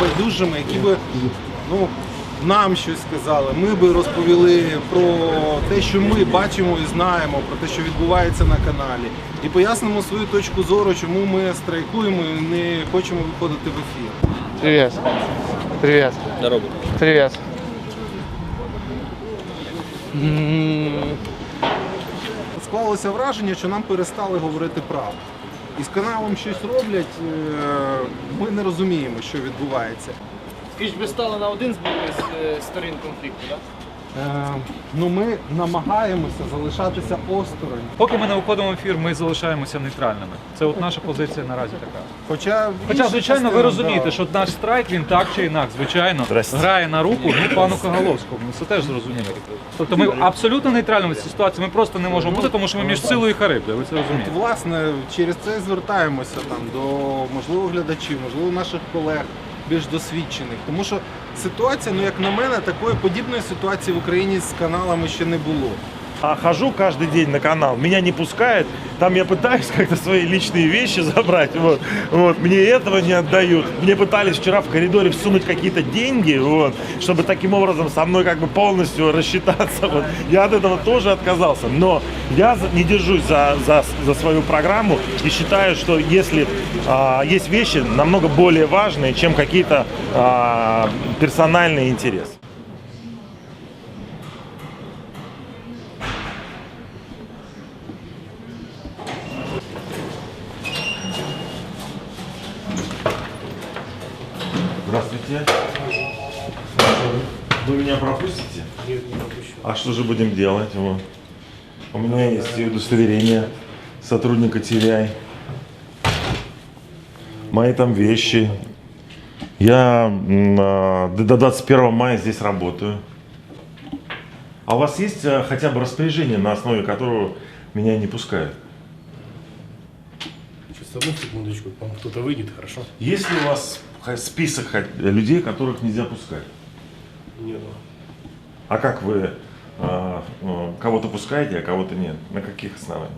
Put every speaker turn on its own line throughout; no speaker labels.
байдужими, які би ну, нам щось сказали. Ми би розповіли про те, що ми бачимо і знаємо, про те, що відбувається на каналі. І пояснимо свою точку зору, чому ми страйкуємо і не хочемо виходити в ефір.
Привет. Привет.
Здорово.
Привет. М,
Склалося враження, що нам перестали говорити правду. І з каналом щось роблять, е, ми не розуміємо, що відбувається.
Скажіть, ви стали на один з сторін конфлікту, так?
Е, Ну, ми намагаємося залишатися осторонь.
Поки ми не виходимо в ефір, ми залишаємося нейтральними. Це от наша позиція наразі така.
Хоча,
Хоча, звичайно, ви розумієте,
да.
що наш страйк він так чи інакше, звичайно, грає на руку ну, пану Коголовському. Це теж зрозуміло. Тобто ми абсолютно нейтральними в цій ситуації. Ми просто не можемо бути, тому що ми між силою і харибдою. Ви це розумієте.
Власне, через це звертаємося там до можливо глядачів, можливо, наших колег більш досвідчених. Тому що ситуація, ну як на мене, такої подібної ситуації в Україні з каналами ще не було.
А хожу каждый день на канал, меня не пускают, там я пытаюсь как-то свои личные вещи забрать, вот, вот, мне этого не отдают. Мне пытались вчера в коридоре всунуть какие-то деньги, вот, чтобы таким образом со мной как бы полностью рассчитаться. Вот. Я от этого тоже отказался, но я не держусь за, за, за свою программу и считаю, что если а, есть вещи намного более важные, чем какие-то а, персональные интересы. Здравствуйте. Вы меня пропустите? Нет, не пропущу. А что же будем делать? Вот. У меня есть и удостоверение сотрудника TVI. Мои там вещи. Я а, до до 21 мая здесь работаю. А у вас есть а, хотя бы распоряжение, на основе которого меня не пускают?
Сейчас одну секундочку, кто-то выйдет, хорошо?
Есть ли у вас список людей, которых нельзя пускать?
Нет.
А как вы а, а, кого-то пускаете, а кого-то нет? На каких основаниях?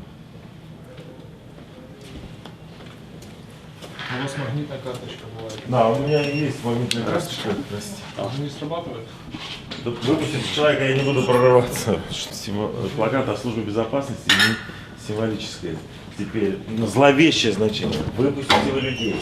У вас магнітна карточка буває.
Да, у меня есть магнитная карточка. Простите.
Не срабатывает?
Да Выпустите человека, я не буду прорываться. Плакат о службе безопасности не символическое. Теперь ну, зловещее значение. Выпустите вы людей.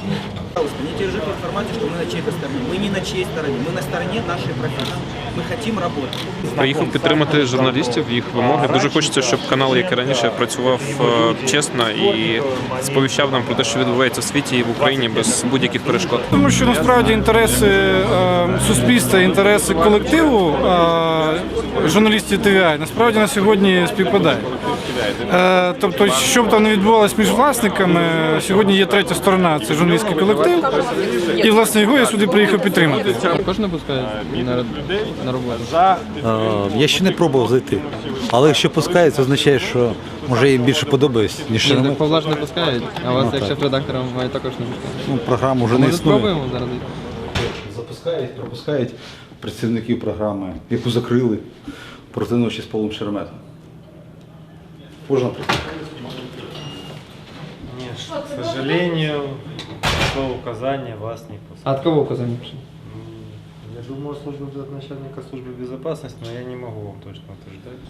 Пожалуйста, не держите в формате, что мы на чьей-то стороне. Мы не на чьей стороне, мы на стороне нашей профессии. Мы хотим работать.
Приїхав підтримати журналістів, їх вимоги. Дуже хочеться, щоб канал, як і раніше, працював е, чесно і сповіщав нам про те, що відбувається в світі і в Україні без будь-яких перешкод.
Тому що насправді інтереси е, суспільства, інтереси колективу е, журналістів ТВА насправді на сьогодні співпадають. Е, тобто, що б там не відбувалося між власниками, сьогодні є третя сторона, це журналістський колектив, і власне його я сюди приїхав підтримати.
Також не пускають на, роботу.
Я ще не пробував зайти. Але якщо пускають, це означає, що може їм більше подобається, ніж
Ні. Павла ж не пускають, а вас
Ну,
як шеф-редактора має також не пускають.
Ну, програма вже не існує.
спробуємо зараз?
Запускають, пропускають працівників програми, яку закрили проти ночі з Павлом Шереметом. Можна
Нет, к сожалению, такого указания вас не пускают.
А от кого указання пішло?
Я думаю, служба начальника службы безопасности, но я не могу вам точно утверждать.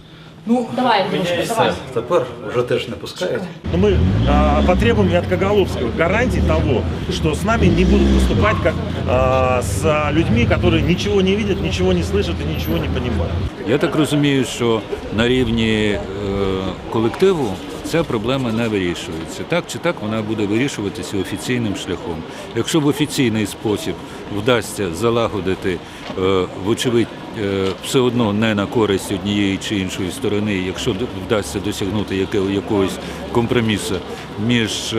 Ну,
Давай,
меня
давай.
тепер вже теж не пускають.
Но мы а, потребуем от Коголовского гарантий того, что с нами не будут поступать как с людьми, которые ничего не видят, ничего не слышат и ничего не понимают.
Я так розумію, що на рівні е, колективу ця проблема не вирішується. Так чи так вона буде вирішуватися офіційним шляхом. Якщо в офіційний спосіб вдасться залагодити, е, вочевидь, е, все одно не на користь однієї чи іншої сторони, якщо вдасться досягнути якогось компромісу між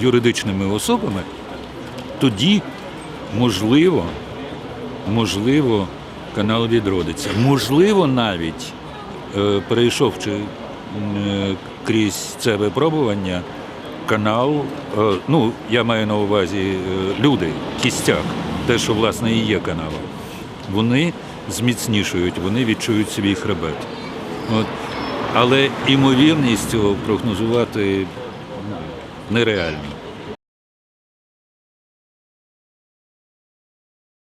юридичними особами, тоді можливо можливо, канал відродиться. Можливо, навіть е, перейшовши е, крізь це випробування, канал, е, ну я маю на увазі е, люди, кістяк, те, що власне і є каналом, вони зміцнішують, вони відчують свій хребет. От. Але імовірність цього прогнозувати нереально.